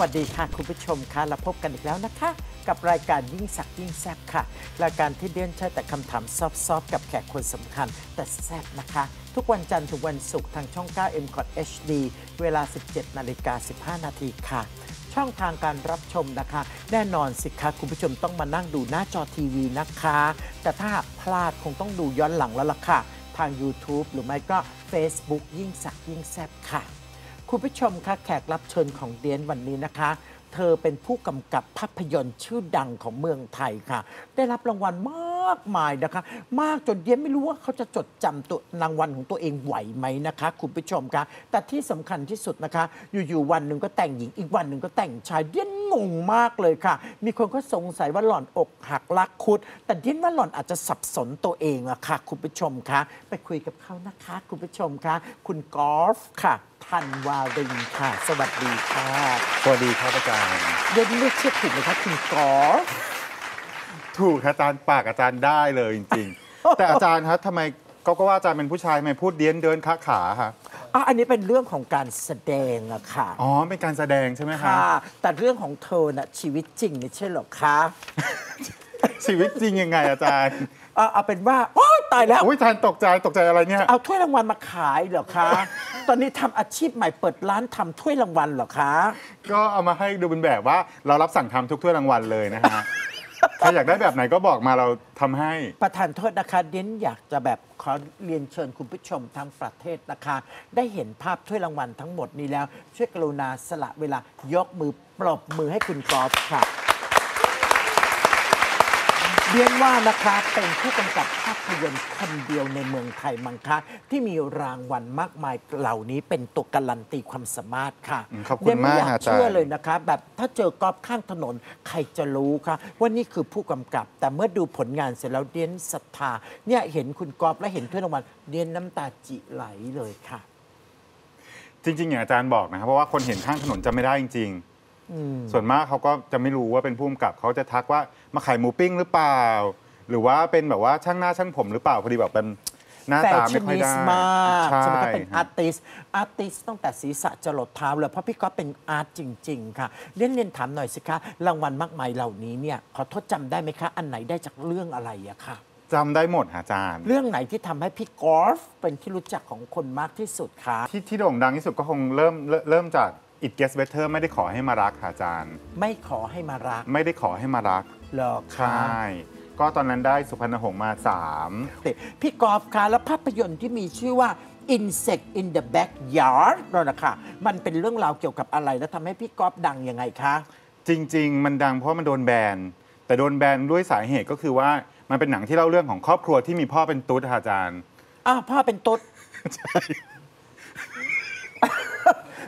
วัสดีค่ะคุณผู้ชมค่ะเราพบกันอีกแล้วนะคะ กับรายการยิ่งสักยิ่งแซบค่ะรายการที่เดียนใช้แต่คำถามซอฟๆกับแขกคนสำคัญ แต่แซบนะคะ ทุกวันจันทร์ถึงวันศุกร์ทางช่อง 9 m c o t HD เวลา 17นาฬิกา15 นาทีค่ะ ช่องทางการรับชมนะคะ แน่นอนสิคะคุณผู้ชมต้องมานั่งดูหน้าจอทีวีนะคะ แต่ถ้าหากพลาดคงต้องดูย้อนหลังแล้วล่ะค่ะ ทาง YouTube หรือไม่ก็ Facebook ยิ่งสักยิ่งแซบค่ะ คุณผู้ชมคะแขกรับเชิญของเดียนวันนี้นะคะ เธอเป็นผู้กำกับภาพยนตร์ชื่อดังของเมืองไทยค่ะ ได้รับรางวัลมาก มายนะคะ มากจนเดียนไม่รู้ว่าเขาจะจดจำตัวรางวัลของตัวเองไหวไหมนะคะ คุณผู้ชมคะแต่ที่สำคัญที่สุดนะคะ อยู่ๆวันหนึ่งก็แต่งหญิงอีกวันหนึ่งก็แต่งชายเดียนงงมากเลยค่ะ มีคนก็สงสัยว่าหล่อนอกหักรักคุด แต่เดียนว่าหล่อนอาจจะสับสนตัวเองอะค่ะคุณผู้ชมคะไปคุยกับเขานะคะ คุณผู้ชมคะคุณกอล์ฟค่ะธันวารินค่ะ สวัสดีค่ะ สวัสดีครับอาจารย์ เดียนเรียกชื่อผิดไหมคะคุณกอล์ฟ ถูกครับอาจารย์ปากอาจารย์ได้เลยจริงๆ แต่อาจารย์ครับทำไมก็ก็ว่าอาจารย์เป็นผู้ชายทำไมพูดเดียนเดินขาขาค่ะอะอันนี้เป็นเรื่องของการแสดงอะค่ะอ๋อเป็นการแสดงใช่ไหมคะค่ะ แต่เรื่องของเธอน่ะชีวิตจริงไม่ใช่เหรอคะชีวิตจริงยังไงอาจารย์เอาเอาเป็นว่าโอ้ตายแล้ว อุ้ยอาจารย์ตกใจตกใจอะไรเนี่ย เอาถ้วยรางวัลมาขายเหรอคะ ตอนนี้ทำอาชีพใหม่เปิดร้านทำถ้วยรางวัลเหรอคะ ก็เอามาให้ดูเป็นแบบว่าเรารับสั่งทำทุกถ้วยรางวัลเลยนะฮะ ใครอยากได้แบบไหนก็บอกมาเราทำให้ ประธานโทษนะคะเด้นอยากจะแบบขอเรียนเชิญคุณผู้ชมทั้งประเทศนะคะ ได้เห็นภาพถ้วยรางวัลทั้งหมดนี้แล้ว ช่วยกรุณาสละเวลายกมือปรบมือให้คุณกอล์ฟค่ะ เรียนว่านะคะเป็นผู้กำกับภาพยนตร์คนเดียวในเมืองไทยมังคะที่มีรางวัลมากมายเหล่านี้เป็นตัวการันตีความสามารถค่ะอืมขอบคุณเรียนไม่อยากมากอาจารย์เชื่อเลยนะคะ แบบถ้าเจอกอล์ฟข้างถนนใครจะรู้คะว่านี่คือผู้กำกับ แต่เมื่อดูผลงานเสร็จแล้วเดียนศรัทธาเนี่ยเห็นคุณกอล์ฟและเห็นถ้วยรางวัลเดียนน้ำตาจิไหลเลยค่ะ จริงๆอย่างอาจารย์บอกนะครับเพราะว่าคนเห็นข้างถนนจะไม่ได้จริงอืมๆ ส่วนมากเขาก็จะไม่รู้ว่าเป็นผู้กำกับเขาจะทักว่ามาขายหมูปิ้งหรือเปล่า หรือว่าเป็นแบบว่าช่างหน้าช่างผมหรือเปล่าพอดีแบบเป็นหน้าแฟตาชั่ไม่นค่อยนิสได้ต์มากใช่ใช่ไหมคะเป็นครัอาบร์ติสอาร์ติสตั้งแต่ศีรษะจรดเท้าเลยเพราะพี่ก๊อฟเป็นอาร์ตจริง ๆ ค่ะเรียนเรียนถามหน่อยสิคะรางวัลมากมายเหล่านี้เนี่ยขอโทษจำได้ไหมคะ อันไหนได้จากเรื่องอะไรอะค่ะ จำได้หมดฮะอาจารย์ เรื่องไหนที่ทำให้พี่กอล์ฟเป็นที่รู้จักของคนมากที่สุดคะ ที่ที่โด่งดังที่สุดก็คงเริ่มเริ่มเริ่มจาก It Gets Better ไม่ได้ขอให้มารักค่ะอาจารย์ ไม่ขอให้มารักไม่ได้ขอให้มารัก หรอกใช่คะก็ตอนนั้นได้สุพรรณหงษ์มาพี่กอล์ฟคะแล้วภาพยนตร์ที่มีชื่อว่า Insect in the Backyard นั่นนะคะมันเป็นเรื่องราวเกี่ยวกับอะไร และทำให้พี่กอล์ฟดังยังไงคะ3จริง ๆ มันดังเพราะมันโดนแบน แต่โดนแบนด้วยสาเหตุก็คือว่ามันเป็นหนังที่เล่าเรื่องของครอบครัวที่มีพ่อเป็นตุ๊ดค่ะอาจารย์ อ้าวพ่อเป็นตุ๊ด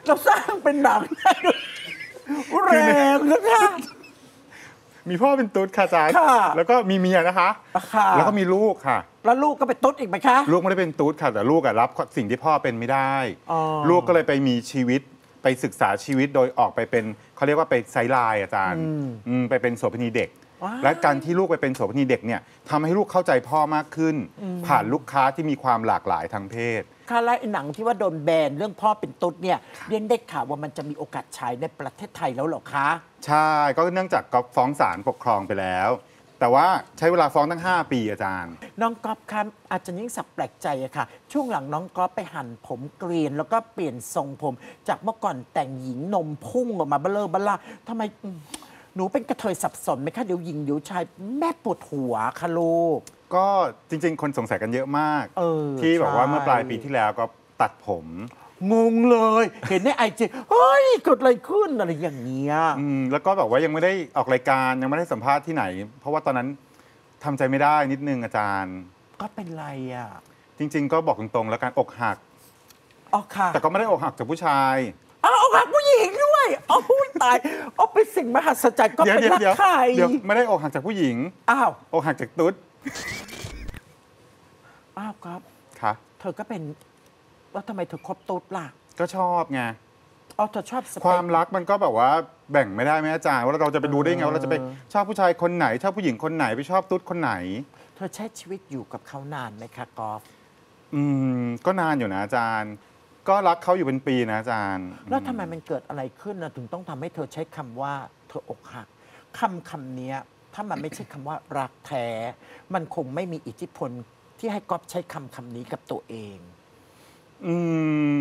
เราสร้างเป็นหนังได้ด้วยแรงนะคะ มีพ่อเป็นตุ๊ดค่ะอาจารย์ค่ะ แล้วก็มีเมียนะคะ ค่ะแล้วก็มีลูกค่ะ แล้วลูกก็เป็นตุ๊ดอีกไหมคะ ลูกไม่ได้เป็นตุ๊ดค่ะ แต่ลูกอะรับสิ่งที่พ่อเป็นไม่ได้ อ๋อ ลูกก็เลยไปมีชีวิตไปศึกษาชีวิตโดยออกไปเป็นเขาเรียกว่าไปไซด์ไลน์อาจารย์อืมไปเป็นโสเภณีเด็ก ว้ายและการที่ลูกไปเป็นโสเภณีเด็กเนี่ยทำให้ลูกเข้าใจพ่อมากขึ้น ผ่านลูกค้าที่มีความหลากหลายทางเพศ ค่ะและไอ้หนังที่ว่าโดนแบนเรื่องพ่อเป็นตุ๊ดเนี่ยเรียนได้ข่าวว่ามันจะมีโอกาสฉายในประเทศไทยแล้วเหรอคะ ใช่ก็เนื่องจากก็ฟ้องศาลปกครองไปแล้ว แต่ว่าใช้เวลาฟ้องตั้ง 5 ปีอาจารย์ น้องก๊อฟครับอาจจะยิ่งสับแปลกใจอะค่ะ ช่วงหลังน้องก๊อฟไปหั่นผมเกรียน แล้วก็เปลี่ยนทรงผม จากเมื่อก่อนแต่งหญิงนมพุ่งออกมาเบลอเบล่าทำไมอืมหนูเป็นกระเทยสับสนไหมคะเดี๋ยวหญิงเดี๋ยวชายแม่ปวดหัวค่ะลูก ก็จริง ๆ คนสงสัยกันเยอะมากเออที่บอกว่าใช่เมื่อปลายปีที่แล้วก็ตัดผม งงเลย เห็นในไอจีเฮ้ยเกิดอะไรขึ้นอะไรอย่างเงี้ยอืมแล้วก็แบบว่ายังไม่ได้ออกรายการยังไม่ได้สัมภาษณ์ที่ไหน เพราะว่าตอนนั้นทำใจไม่ได้นิดนึงอาจารย์ ก็เป็นไรอะจริง ๆ ก็บอกตรงๆแล้วกันอกหัก อ๋อค่ะแต่ก็ไม่ได้อกหักจากผู้ชายเอ้าวอกหักผู้หญิงด้วยโอ้ยตายเอาเป็นสิ่งมหัศจรรย์ก็เดี๋ยวเป็นเดี๋ยวรักเดี๋ยวใครเดี๋ยวไม่ได้อกหักจากผู้หญิงอ้าวอกหักจากตุ๊ด อ้าวครับ ค่ะ เธอก็เป็นแล้วทำไมเธอคบตุ๊ดล่ะก็ชอบไงอ๋อเธอชอบสเปคความรักมันก็แบบว่าแบ่งไม่ได้ไหมอาจารย์ว่าเราจะไปดูได้ไงว่าเราจะไปเออชอบผู้ชายคนไหน ชอบผู้หญิงคนไหนไปชอบตุ๊ดคนไหน เธอใช้ชีวิตอยู่กับเขานานไหมคะกอล์ฟอืมก็นานอยู่นะอาจารย์ ก็รักเขาอยู่เป็นปีนะอาจารย์แล้วทำไมมันเกิดอะไรขึ้นนะถึงต้องทำให้เธอใช้คำว่า เธออกหักคำคำเนี้ย ถ้ามันไม่ใช่คำว่ารักแท้ มันคงไม่มีอิทธิพลที่ให้ก๊อฟใช้คำคำนี้กับตัวเอง อืม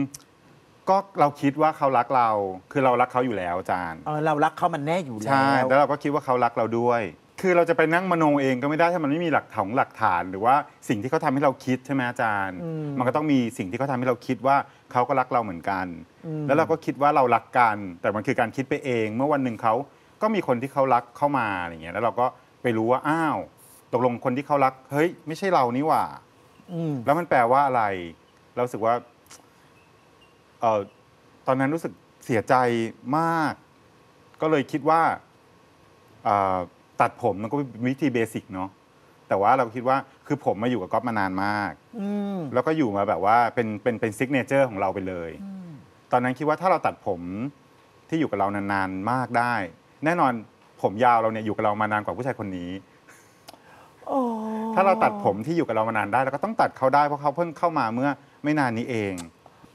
ก็เราคิดว่าเขารักเรา คือเรารักเขาอยู่แล้วอาจารย์เออเรารักเขามันแน่อยู่แล้ใช่วแล้วเราก็คิดว่าเขารักเราด้วย คือเราจะไปนั่งมโนเองก็ไม่ได้ถ้ามันไม่มีหลักฐานหลักฐาน หรือว่าสิ่งที่เขาทำให้เราคิดใช่ไหมอาจารย์ อืม มันก็ต้องมีสิ่งที่เขาทำให้เราคิดว่าเขาก็รักเราเหมือนกันอืมแล้วเราก็คิดว่าเรารักกัน แต่มันคือการคิดไปเอง เมื่อวันหนึ่งเขา ก็มีคนที่เขารักเข้ามาอะไรเงี้ยแล้วเราก็ไปรู้ว่าอ้าวตกลงคนที่เขารัก เฮ้ย ไม่ใช่เรานี่หว่าอืมแล้วมันแปลว่าอะไร เรารู้สึกว่าเออตอนนั้นรู้สึกเสียใจมาก ก็เลยคิดว่าเอ่อตัดผมมันก็เป็นวิธีเบสิกเนาะแต่ว่าเราคิดว่าคือผมมาอยู่กับก๊อฟมานานมากอืมแล้วก็อยู่มาแบบว่าเป็นเป็นเป็นซิกเนเจอร์ของเราไปเลยอืมตอนนั้นคิดว่าถ้าเราตัดผมที่อยู่กับเรานานๆมากได้ แน่นอนผมยาวเราเนี่ยอยู่กับเรามานานกว่าผู้ชายคนนี้โอ้ถ้าเราตัดผมที่อยู่กับเรามานานได้เราก็ต้องตัดเขาได้เพราะเขาเพิ่งเข้ามาเมื่อไม่นานนี้เอง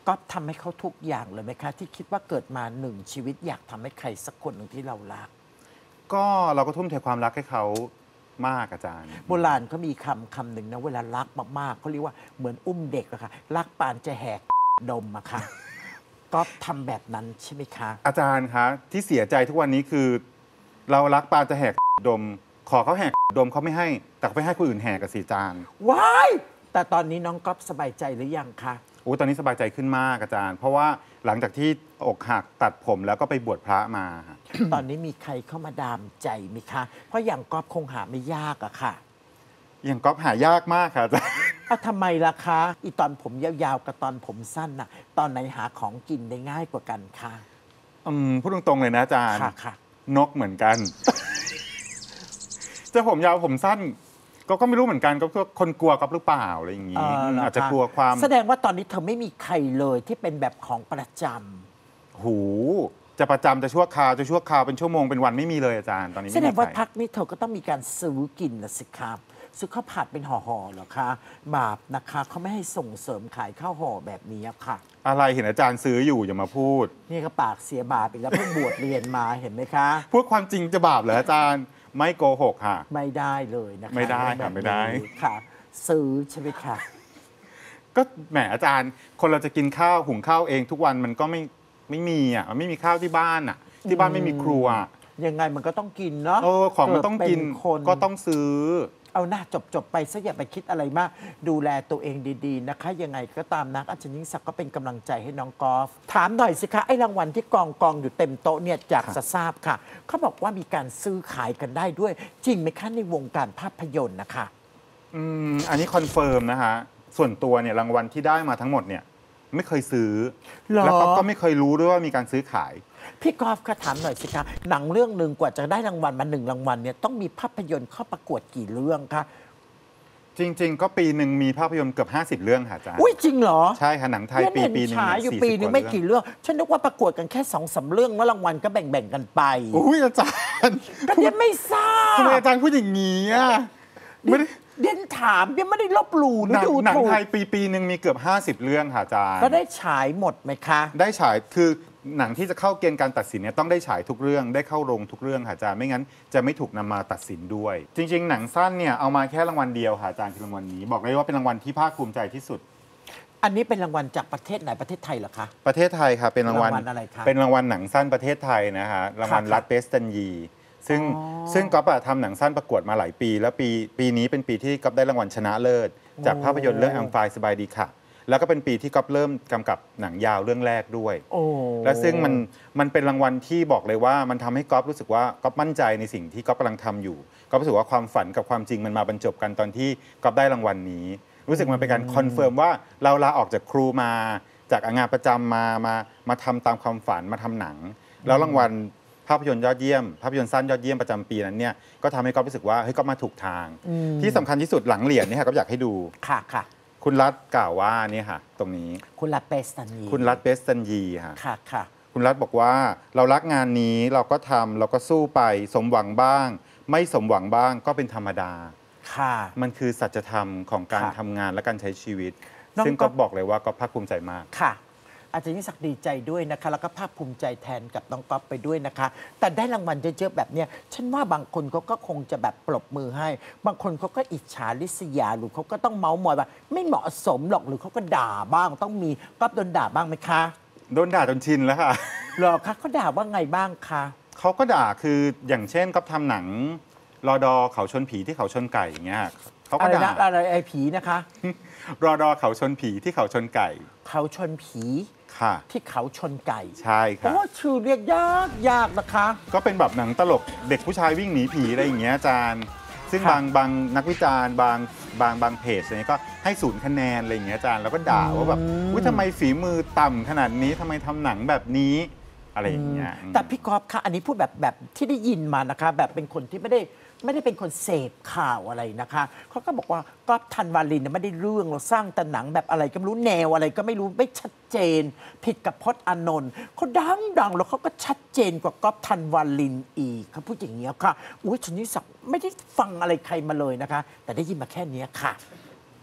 ก๊อฟทำให้เขาทุกอย่างเลยไหมคะ ที่คิดว่าเกิดมาหนึ่งชีวิตอยากทำให้ใครสักคนหนึ่งที่เรารัก ก็เราก็ทุ่มเทความรักให้เขามากอาจารย์ โบราณเขามีคำคำหนึ่งนะเวลารักมากๆเขาเรียกว่าเหมือนอุ้มเด็กอะค่ะ รักปานจะแหก ดมอะค่ะ ก๊อฟทำแบบนั้นใช่ไหมคะ อาจารย์คะที่เสียใจทุกวันนี้คือ เรารักปานจะแหกดม ขอเขาแหกดมเขาไม่ให้ แต่เขาไปให้คนอื่นแหกกับสีจานว้าย แต่ตอนนี้น้องก๊อฟสบายใจหรือยังคะ โอ้ตอนนี้สบายใจขึ้นมากอาจารย์ เพราะว่าหลังจากที่อกหักตัดผมแล้วก็ไปบวชพระมาฮะตอนนี้มีใครเข้ามาดามใจไหมคะ เพราะอย่างก๊อฟคงหาไม่ยากอะค่ะ อย่างก๊อฟหายากมากค่ะอาจารย์ อะทำไมล่ะคะ อีตอนผมยาวๆกับตอนผมสั้นน่ะ ตอนไหนหาของกินได้ง่ายกว่ากันคะอืมพูดตรงๆเลยนะอาจารย์ค่ะค่ะนกเหมือนกัน จะผมยาวผมสั้น ก็ก็ไม่รู้เหมือนกันก็คือคนกลัวกับหรือเปล่าอะไรอย่างเอนี้อเหรออาจจะคกลัวความแสดงว่าตอนนี้เธอไม่มีใครเลยที่เป็นแบบของประจำหู จะประจำจะชั่วคราวจะชั่วคราวเป็นชั่วโมงเป็นวันไม่มีเลยอาจารย์ตอนนี้แสไม่ดมีงว่าใครพักนี้เธอก็ต้องมีการซื้อกินละสิครับ ซื้อข้าวผัดเป็นห่อๆเหรอคะบาปนะคะเขาไม่ให้ส่งเสริมขายข้าวห่อแบบนี้ค่ะ อะไรเห็นอาจารย์ซื้ออยู่อย่ามาพูด นี่ก็ปากเสียบาปอีกแล้วเพิ่งบวชเรียนมาเห็นไหมคะพูดความจริงจะบาปเหรออาจารย์ไม่โกหกค่ะ ไม่ได้เลยนะคะไม่ได้เรื่องค่ะแบบไม่ได้นี้ค่ะ ซื้อใช่ไหมคะก็แหมอาจารย์ คนเราจะกินข้าวหุงข้าวเองทุกวันมันก็ไม่ไม่มีอะมันไม่มีข้าวที่บ้านอะ ที่บ้านไม่มีครัวยังไงมันก็ต้องกินเนาะเออของมันต้องกินเดเป็คนก็ต้องซื้อ เอาหน้าจบจบๆไปซะอย่าไปคิดอะไรมาก ดูแลตัวเองดีๆนะคะ ยังไงก็ตามนักอาจารย์ยิ่งศักดิ์ก็เป็นกำลังใจให้น้องกอล์ฟถามหน่อยสิคะไอ้รางวัลที่กองกองอยู่เต็มโต๊ะเนี่ยจากครับจะทราบค่ะเขาบอกว่ามีการซื้อขายกันได้ด้วย จริงไหมคะในวงการภาพยนตร์นะคะอืมอันนี้คอนเฟิร์มนะคะ ส่วนตัวเนี่ยรางวัลที่ได้มาทั้งหมดเนี่ยไม่เคยซื้อหรอแล้วก็ก็ไม่เคยรู้ด้วยว่ามีการซื้อขาย พี่กอล์ฟคะถามหน่อยสิคะหนังเรื่องหนึ่งกว่าจะได้รางวัลมาหนึ่งรางวัลเนี่ยต้องมีภาพยนตร์เข้าประกวดกี่เรื่องคะจริง ๆ ก็ปีหนึ่งมีภาพยนตร์เกือบ 50 เรื่องค่ะอาจารย์อุ้ยจริงเหรอ ใช่ค่ะหนังไทยปีเห็นปีหนึ่งฉายเนี่ยอยู่40ปีหนึงไม่ว่ากี่เรื่อง ฉันนึกว่าประกวดกันแค่สองสามเรื่องแล้วรางวัลก็แบ่งๆกันไปอุ้ยอาจารย์ก็เดี๋ยวไม่ทราทำไมบอาจารย์พูดอย่างนี้อะไม่ได้เด่นถามยังไม่ได้ลบหลู่หรือหนังดูหนังถูกไทยปีปีหนึ่งมีเกือบ 50 เรื่องค่ะอาจารย์ ก็ได้ฉายหมดไหมคะ ได้ฉายคือ หนังที่จะเข้าเกณฑ์การตัดสินเนี่ยต้องได้ฉายทุกเรื่องได้เข้าโรงทุกเรื่องค่ะอาจารย์ไม่งั้นจะไม่ถูกนำมาตัดสินด้วย จริง ๆ หนังสั้นเนี่ยเอามาแค่รางวัลเดียวค่ะอาจารย์คือรางวัลนี้ บอกเลยว่าเป็นรางวัลที่ภาคภูมิใจที่สุด อันนี้เป็นรางวัลจากประเทศไหนประเทศไทยเหรอคะ ประเทศไทยค่ะเป็นรางวัลรางวัลอะไรคะเป็นรางวัลหนังสั้นประเทศไทยนะฮะรางวัลค่ะ รัฐเบสตันยี ซึ่งอ๋อซึ่งก๊อฟอะทำหนังสั้นประกวดมาหลายปี แล้วปีปีนี้เป็นปีที่ก๊อฟได้รางวัลชนะเลิศ จากโอ้ภาพยนตร์เรื่องอัมไฟสบายดีค่ะ แล้วก็เป็นปีที่ก๊อฟเริ่มกำกับหนังยาวเรื่องแรกด้วย โอ้และซึ่งมันมันเป็นรางวัลที่บอกเลยว่ามันทำให้ก๊อฟรู้สึกว่าก๊อฟมั่นใจในสิ่งที่ก๊อฟกำลังทำอยู่ก๊อฟรู้สึกว่าความฝันกับความจริงมันมาบรรจบกันตอนที่ก๊อฟได้รางวัลนี้ รู้สึกมันเป็นการคอนเฟิร์มว่าเราลาออกจากครูมา จากงานประจำมามามาทำตามความฝันมาทำหนัง แล้วรางวัลภาพยนตร์ยอดเยี่ยม ภาพยนตร์สั้นยอดเยี่ยมประจำปีนั้นเนี่ยก็ทำให้ก๊อฟรู้สึกว่าเฮ้ยก็มาถูกทางอืมที่สำคัญที่สุดหลังเหรียญเนี่ยค่ะก็อยากให้ดู ค่ะค่ะ คุณรัฐกล่าวว่านี่ค่ะ ตรงนี้คุณรัตเปสตันนีคุณรัฐเบสตันยีค่ะค่ะค่ะคุณรัฐบอกว่าเรารักงานนี้เราก็ทำเราก็สู้ไปสมหวังบ้าง ไม่สมหวังบ้างก็เป็นธรรมดาค่ะมันคือสัจธรรมของการค่ะทำงานและการใช้ชีวิตน้องซึ่งก๊ก็อฟบอกเลยว่าก็ภาคภูมิใจมากค่ะ อาจารย์ยิ่งศักดิ์ดีใจด้วยนะคะ แล้วก็ภาคภูมิใจแทนกับน้องก๊อฟไปด้วยนะคะ แต่ได้รางวัลเยอะๆแบบเนี้ยฉันว่าบางคนเขาก็คงจะแบบปรบมือให้ บางคนเขาก็อิจฉาริษยาหรือเขาก็ต้องเมาส์มอยว่า ไม่เหมาะสมหรอกหรือเขาก็ด่าบ้าง ต้องมีก๊อฟโดนด่าบ้างไหมคะโดนด่าจนชินแล้วค่ะหรอคะเขาด่าว่าไงบ้างคะเขาก็ด่าคืออย่างเช่นก็ทำหนังรอดอเขาชนผีที่เขาชนไก่อย่างเงี้ยเขาอะก็ไรด่านะอะไรไอ้ผีนะคะ รอดอเขาชนผีที่เขาชนไก่ เขาชนผี ค่ะที่เขาชนไก่ใช่ค่ะโอ้ชื่อเรียกยากยากนะคะ ก็เป็นแบบหนังตลกเด็กผู้ชายวิ่งหนีผีอะไรอย่างเงี้ยอาจารย์ ซึ่งค่ะบางบางนักวิจารณ์บางบางบางเพจอะไรเงี้ยก็ให้ศูนย์คะแนนอะไรอย่างเงี้ยอาจารย์แล้วก็ด่าว่าแบบอุ้ยทำไมฝีมือต่ำขนาดนี้ทำไมทำหนังแบบนี้อะไรอย่างเงี้ยแต่พี่กอฟคะอันนี้พูดแบบแบบที่ได้ยินมานะคะ แบบเป็นคนที่ไม่ได้ ไม่ได้เป็นคนเสพข่าวอะไรนะคะเขาก็บอกว่ากอฟทันวาลินเนี่ยไม่ได้เรื่องเราสร้างแต่หนังแบบอะไรก็ไม่รู้แนวอะไรก็ไม่รู้ไม่ชัดเจน ผิดกับพจน์อานนท์เขาดังดังแล้วเขาก็ชัดเจนกว่ากอฟทันวาลินอีกเขาพูดอย่างเงี้ยค่ะอุ้ยชนิดศักดิ์ไม่ได้ฟังอะไรใครมาเลยนะคะ แต่ได้ยินมาแค่เนี้ยค่ะ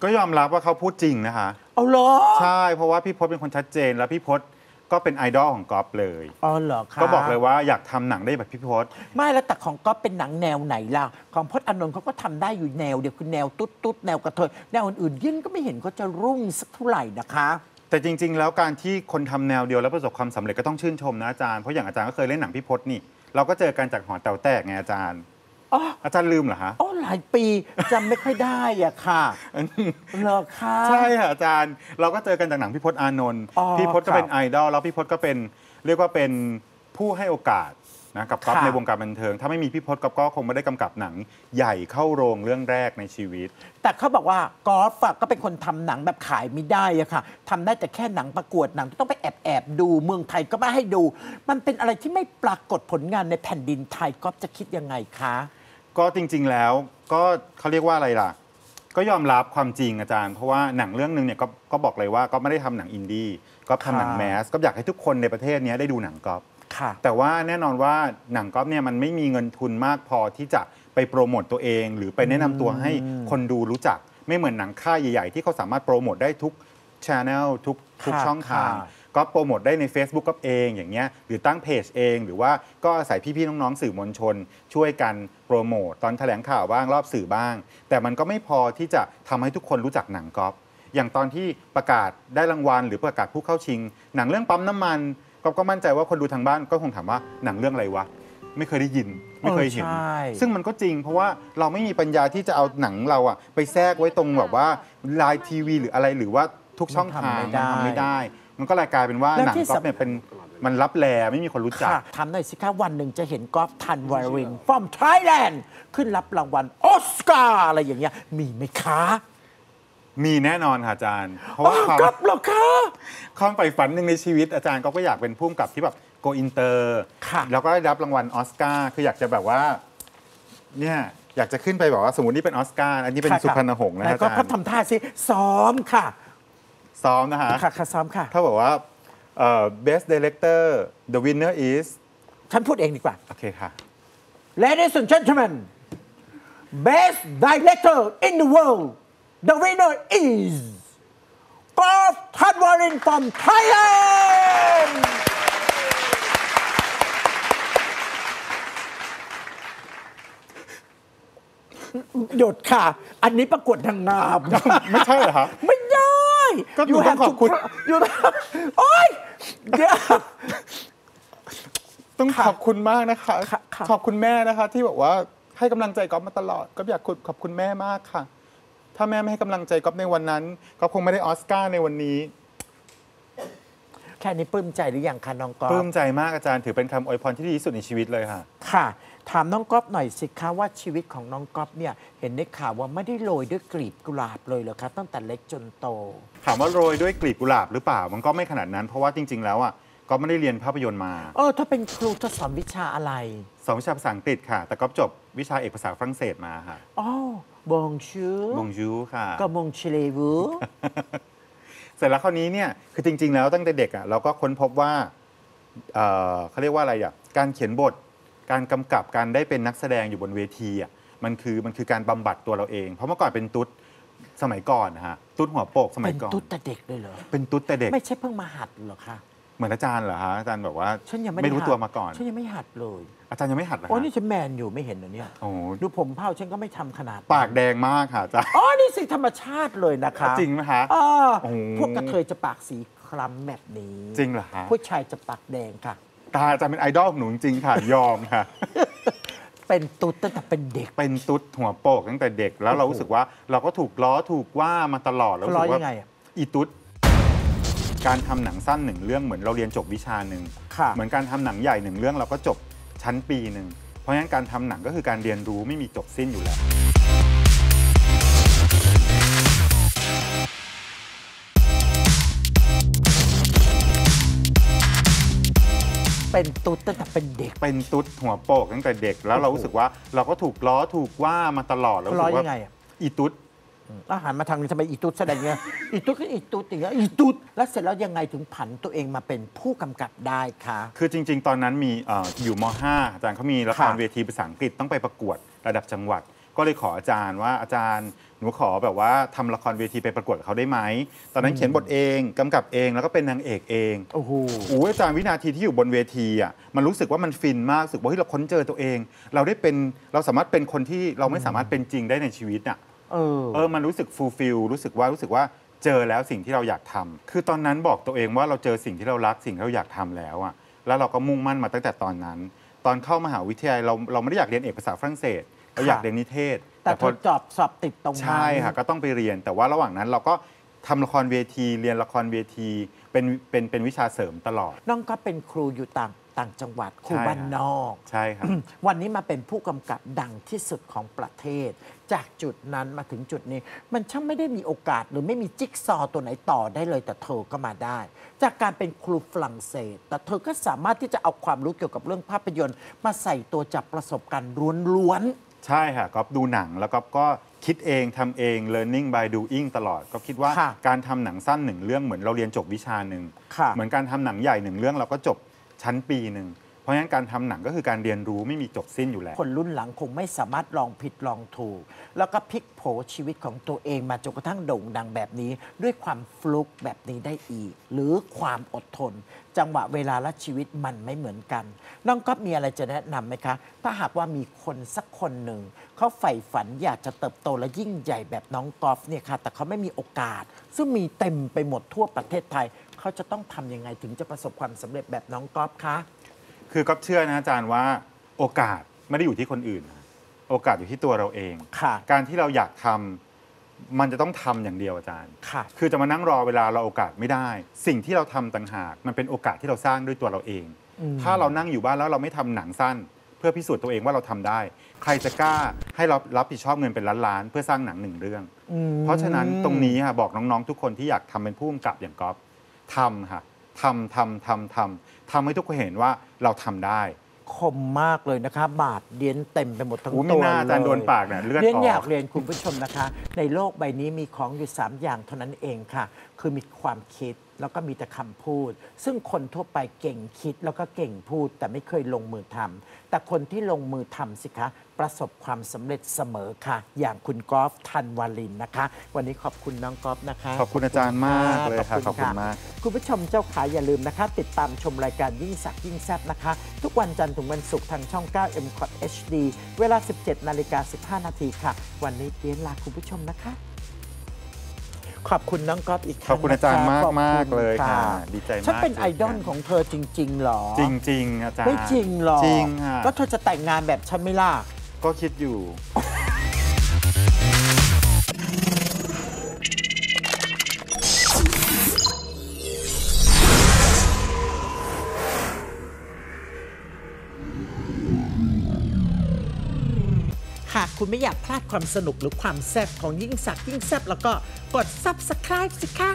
ก็ยอมรับว่าเขาพูดจริงนะคะ เอาเหรอใช่เพราะว่าพี่พศเป็นคนชัดเจนแล้วพี่พศ ก็เป็นไอดอลของก๊อฟเลย อ๋อเหรอคะก็บอกเลยว่าอยากทำหนังได้แบบพี่พศไม่แล้วแต่ของก๊อฟเป็นหนังแนวไหนล่ะ ของพจน์อานนท์เขาก็ทำได้อยู่แนวเดียวคือแนวตุ๊ดตุ๊ดแนวกระเทยแนวอื่นๆยิ่งก็ไม่เห็นเขาจะรุ่งสักเท่าไหร่นะคะ แต่จริง ๆ แล้วการที่คนทำแนวเดียวแล้วประสบความสำเร็จก็ต้องชื่นชมนะอาจารย์เพราะอย่างอาจารย์ก็เคยเล่นหนังพี่พศนี่เราก็เจอกันจากหอแต๋วแตกไงอาจารย์ อ๋ออาจารย์ลืมเหรอคะอ๋อหลายปีจำไม่ค่อยได้อะค่ะเหรอคะใช่ค่ะอาจารย์ เราก็เจอกันจากหนังพี่พศอานนท์อ๋อพี่พศก็เป็นครับไอดอลแล้วพี่พศก็เป็นเรียกว่าเป็นผู้ให้โอกาสนะกับก๊อฟค่ะในวงการบันเทิง ถ้าไม่มีพี่พศก๊อฟก็คงไม่ได้กำกับหนังใหญ่เข้าโรงเรื่องแรกในชีวิต แต่เขาบอกว่ากอล์ฟอะก็เป็นคนทำหนังแบบขายไม่ได้อะค่ะทำได้แต่แค่หนังประกวดหนังที่ต้องไปแอบแอบๆดูเมืองไทยก็ไม่ให้ดู มันเป็นอะไรที่ไม่ปรากฏผลงานในแผ่นดินไทยกอล์ฟจะคิดยังไงคะ ก็จริงๆแล้วก็เขาเรียกว่าอะไรล่ะ ก็ยอมรับความจริงอาจารย์ เพราะว่าหนังเรื่องหนึงเนี่ยก็ก็บอกเลยว่าก็ไม่ได้ทำหนังอินดี้ก็ทำหนังค่ะ แมสก็อยากให้ทุกคนในประเทศเนี้ยได้ดูหนังก๊อฟ ค่ะ แต่ว่าแน่นอนว่าหนังก๊อฟเนี่ยมันไม่มีเงินทุนมากพอที่จะไปโปรโมตตัวเอง หรือไปแนะนำตัวให้คนดูรู้จัก ไม่เหมือนหนังค่ายใหญ่ ๆ ที่เขาสามารถโปรโมทได้ทุกช anel ทุกทุกค่ะช่องทาง ค่ะ ก็โปรโมทได้ใน Facebook ก็เองอย่างเงี้ยหรือตั้งเพจเอง หรือว่าก็อาศัยพี่ๆน้องๆสื่อมวลชน ช่วยกันโปรโมตตอนแถลงข่าวบ้างรอบสื่อบ้าง แต่มันก็ไม่พอที่จะทำให้ทุกคนรู้จักหนังก๊อฟอย่างตอนที่ประกาศได้รางวัล หรือประกาศผู้เข้าชิง หนังเรื่องปั๊มน้ำมันก๊อฟก็มั่นใจว่าคนดูทางบ้านก็คงถามว่าหนังเรื่องอะไรวะไม่เคยได้ยินไม่เคยเห็นเออใช่ซึ่งมันก็จริง เพราะว่าเราไม่มีปัญญาที่จะเอาหนังเราอะไปแทรกไว้ตรงแบบว่าไลน์ทีวี หรืออะไรหรือว่าทุกช่องทางมันทำไม่ได้ มันทำไม่ได้มันก็เลยกลายเป็นว่าแล้วหนังที่ก๊อฟสำ เนี่ยเป็นมันรับแลไม่มีคนรู้จัก ค่ะถามหน่อยสิคะวันหนึ่งจะเห็นกอล์ฟทันวาริน from Thailand ขึ้นรับรางวัลออสการ์อะไรอย่างเงี้ย มีไหมคะมีแน่นอนค่ะอาจารย์ เพราะอ๋อว่าความกอล์ฟเหรอคะ ความใฝ่ฝันหนึ่งในชีวิตอาจารย์ก็ก็อยากเป็นผู้กำกับที่แบบโกอินเตอร์ค่ะ แล้วก็ได้รับรางวัลออสการ์คืออยากจะแบบว่าเนี่ยอยากจะขึ้นไปแบบว่าสมมตินี่เป็นออสการ์อันนี้เป็นค่ะสุพรรณหงส์นะไหอาก็จารพับย์ทำท่าสิ ซ้อมค่ะ ซ้อมนะคะค่ะค่ะซ้อมค่ะ ถ้าบอกว่าเอ่อ best director the winner is ฉันพูดเองดีกว่า โอเคค่ะ Ladies and gentlemen best director in the world the winner is กอล์ฟทันวาริน from Thailand หยุดค่ะ อันนี้ประกวดนางงาม ไม่ใช่เหรอคะไม่ได้ ก็หนูต้องขอบคุณอยู่โอ๊ยเดี๋ยวต้องค่ะขอบคุณมากนะคะค่ะค่ะขอบคุณแม่นะคะ ที่บอกว่าให้กำลังใจก๊อฟมาตลอดก็อยากขอบคุณแม่มากค่ะ ถ้าแม่ไม่ให้กำลังใจก๊อฟในวันนั้นก๊อฟคงไม่ได้ออสการ์ในวันนี้ แค่นี้ปลื้มใจหรือยังคะน้องก๊อปลื้ฟมใจมากอาจารย์ถือเป็นคำอวยพรที่ดีที่สุดในชีวิตเลยค่ะ ค่ะ ถามน้องก๊อฟหน่อยสิคะว่าชีวิตของน้องก๊อฟเนี่ยเห็นได้ข่าวว่าไม่ได้โรยด้วยกลีบกุหลาบเลยเหรอคะตั้งแต่เล็กจนโต ถามว่าโรยด้วยกลีบกุหลาบหรือเปล่า มันก็ไม่ขนาดนั้น เพราะว่าจริง ๆ แล้วอะก็ไม่ได้เรียนภาพยนตร์มาเออถ้าเป็นครูจะสอนวิชาอะไร สอนวิชาภาษาอังกฤษค่ะ แต่ก็จบวิชาเอกภาษาฝรั่งเศสมาค่ะอ๋อบงชูบงจูค่ะก็บงชเลวูเสร็จแล้วคราวนี้เนี่ยคือจริง ๆ แล้วตั้งแต่เด็กอะเราก็ค้นพบว่าเอ่อเขาเรียกว่าอะไรอะการเขียนบท การกำกับการได้เป็นนักแสดงอยู่บนเวทีอะมันคือมันคือการบำบัดตัวเราเอง เพราะเมื่อก่อนเป็นตุ๊ดสมัยก่อนนะฮะตุ๊ดหัวโปกสมัเป็ยนก่อนตุ๊ดแต่เด็กเลยเหรอเป็นตุ๊ดแต่เด็กไม่ใช่เพิ่งมาหัดเหรอคะเหมือนอาจารย์เหรอฮะอาจารย์แบบว่าฉันยังไม่ไม่รู้ด้หัดตัวมาก่อนฉันยังไม่หัดเลย อาจารย์ยังไม่หัดเหรอโอ้ฮะนี่ฉันแมนอยู่ไม่เห็นเหรอเนี่ยโอ้โหดูผมเผ้าฉันก็ไม่ทำขนาดนั้นปากแดงมากค่ะอาจารย์อ๋อนี่สิธรรมชาติเลยนะคะจริงไหมคะอ่าโอ้พวกกระเทยจะปากสีคล้ำแบบนี้ จริงเหรอฮะผู้ชายจะปากแดงค่ะ ตาอาจารย์เป็นไอดอลของหนูจริงๆค่ะยอมค่ะ เป็นตุ๊ดตั้งแต่เป็นเด็ก เป็นตุ๊ดหัวโปกตั้งแต่เด็กแล้วเราโอ้โหรู้สึกว่าเราก็ถูกล้อถูกว่ามาตลอดแล้วเขารู้ล้อสึกว่ายังไงอะ อีตุ๊ดการทำหนังสั้นหนึ่งเรื่องเหมือนเราเรียนจบวิชาหนึ่ง ค่ะ เหมือนการทำหนังใหญ่หนึ่งเรื่องเราก็จบชั้นปีหนึ่ง เพราะฉะนั้นการทำหนังก็คือการเรียนรู้ไม่มีจบสิ้นอยู่แล้ว เป็นตุ๊ดตั้งแต่เป็นเด็ก เป็นตุ๊ดหัวโปกตั้งแต่เด็กแล้วเรารู้สึกว่าเราก็ถูกล้อถูกว่ามาตลอดแล้วเขารู้ล้อสึกยัว่างไงอะอีตุ๊ดแล้วหันมาทางนี้ทำไมอีตุ๊ดแสดงเงี้ยอีตุ๊ดก็อีตุ๊ดอย่างเงี้ยอีตุ๊ดแล้วเสร็จแล้วยังไงถึงผันตัวเองมาเป็นผู้กำกับได้คะคือจริง ๆ ตอนนั้นมีเอออยู่ม .5 อาจารย์เขามีละครค่ะเวทีภาษาอังกฤษต้องไปประกวดระดับจังหวัด ก็เลยขออาจารย์ว่าอาจารย์ หนูขอแบบว่าทำละครเวทีไปประกวดกับเขาได้ไหม ตอนนั้นเขียนบทเองกำกับเองแล้วก็เป็นนางเอกเอง โอ้โหโอ้ยอาจารย์วินาทีที่อยู่บนเวทีอะมันรู้สึกว่ามันฟินมากรู้สึกว่าเฮ้ยเราค้นเจอตัวเอง เราได้เป็นเราสามารถเป็นคนที่เราไม่สามารถเป็นจริงได้ในชีวิตอะเออเออมันรู้สึกฟูลฟิลรู้สึกว่ารู้สึกว่าเจอแล้วสิ่งที่เราอยากทำคือตอนนั้นบอกตัวเองว่าเราเจอสิ่งที่เรารักสิ่งที่เราอยากทำแล้วอะแล้วเราก็มุ่งมั่นมาตั้งแต่ตอนนั้น ตอนเข้ามหาวิทยาลัยเราเราไม่ได้อยากเรียนเอกภาษาฝรั่งเศสเราอยากเรียนนิเทศ แต่พเธออจอบสอบติดตรงนั้นใช่ค่ะก็ต้องไปเรียน แต่ว่าระหว่างนั้นเราก็ทำละครเวทีเรียนละครเวทีเป็นเป็นเป็นวิชาเสริมตลอด น้องก็เป็นครูอยู่ต่างต่างจังหวัดครูใช่บ้านนอกใช่ครับวันนี้มาเป็นผู้กำกับดังที่สุดของประเทศ จากจุดนั้นมาถึงจุดนี้ มันช่างไม่ได้มีโอกาสหรือไม่มีจิ๊กซอว์ตัวไหนต่อได้เลยแต่เธอก็มาได้ จากการเป็นครูฝรั่งเศส แต่เธอก็สามารถที่จะเอาความรู้เกี่ยวกับเรื่องภาพยนตร์ มาใส่ตัวจากประสบการณ์ล้วน ใช่ค่ะก็ดูหนังแล้วก็ก็คิดเองทำเอง learning by doing ตลอด ก็คิดว่าค่ะการทำหนังสั้นหนึ่งเรื่องเหมือนเราเรียนจบวิชาหนึ่งค่ะ เหมือนการทำหนังใหญ่หนึ่งเรื่องเราก็จบชั้นปีหนึ่งเพราะฉะนั้นการทำหนังก็คือการเรียนรู้ไม่มีจบสิ้นอยู่แล้ว คนรุ่นหลังคงไม่สามารถลองผิดลองถูก แล้วก็พลิกโผชีวิตของตัวเองมาจนกระทั่งโด่งดังแบบนี้ ด้วยความฟลุกแบบนี้ได้อีก หรือความอดทน จังหวะเวลาและชีวิตมันไม่เหมือนกัน น้องก๊อฟมีอะไรจะแนะนำไหมคะ ถ้าหากว่ามีคนสักคนหนึ่งเขาใฝ่ฝันอยากจะเติบโตและยิ่งใหญ่แบบน้องกอล์ฟเนี่ยค่ะ แต่เขาไม่มีโอกาส ซึ่งมีเต็มไปหมดทั่วประเทศไทย เขาจะต้องทำยังไงถึงจะประสบความสำเร็จแบบน้องกอล์ฟคะ คือก็เชื่อนะอาจารย์ว่าโอกาสไม่ได้อยู่ที่คนอื่นนะโอกาสอยู่ที่ตัวเราเอง ค่ะ การที่เราอยากทำ มันจะต้องทำอย่างเดียวอาจารย์ ค่ะ คือจะมานั่งรอเวลาเราโอกาสไม่ได้ สิ่งที่เราทำต่างหาก มันเป็นโอกาสที่เราสร้างด้วยตัวเราเองอืมถ้าเรานั่งอยู่บ้านแล้วเราไม่ทำหนังสั้น เพื่อพิสูจน์ตัวเองว่าเราทำได้ ใครจะกล้าให้เรารับผิดชอบเงินเป็นล้านๆเพื่อสร้างหนังหนึ่งเรื่องอืมเพราะฉะนั้นตรงนี้ค่ะบอกน้องๆ ทุกคนที่อยากทำเป็นผู้กำกับอย่างก๊อฟทำค่ะทำทำทำทำทำให้ทุกคนเห็นว่าเราทำได้ คมมากเลยนะคะ บาดเรียนเต็มไปหมดทั้งอู้ตัไม่วน่าอาจารย์เลยโดนปากเนี่ยเลือดเรียนออยาอกกเรียนคุณผู้ชมนะคะ ในโลกใบนี้มีของอยู่ 3 อย่างเท่านั้นเองค่ะ คือมีความคิด แล้วก็มีแต่คำพูด ซึ่งคนทั่วไปเก่งคิดแล้วก็เก่งพูด แต่ไม่เคยลงมือทำแต่คนที่ลงมือทำสิคะ ประสบความสำเร็จเสมอค่ะ อย่างคุณกอล์ฟทันวาลินนะคะ วันนี้ขอบคุณน้องกอล์ฟนะคะขอบคุณอาจารย์มากเลยค่ะขอบคุณมาก คุณผู้ชมเจ้าขาอย่าลืมนะคะ ติดตามชมรายการยิ่งสักยิ่งแซบนะคะ ทุกวันจันทร์ถึงวันศุกร์ทางช่อง 9 m c o t HD เวลา 17นาฬิกา15นาทีค่ะ วันนี้เรียนลาคุณผู้ชมนะคะ ขอบคุณน้องก๊อฟอีกคขรั้องบคุณอาจารย์นะะมากขอบมากคุณเลยค่ะดีใจมากฉันเป็นจริงๆไอดอลของเธอจริงๆเหรอ จริง ๆ อาจารย์ไม่จริงหรอจริงค่ะแล้วเธอจะแต่งงานแบบฉันไหม่ล่ะก็คิดอยู่ คุณไม่อยากพลาดความสนุกหรือความแซ่บของยิ่งสักยิ่งแซ่บแล้วก็กด subscribe สิคะ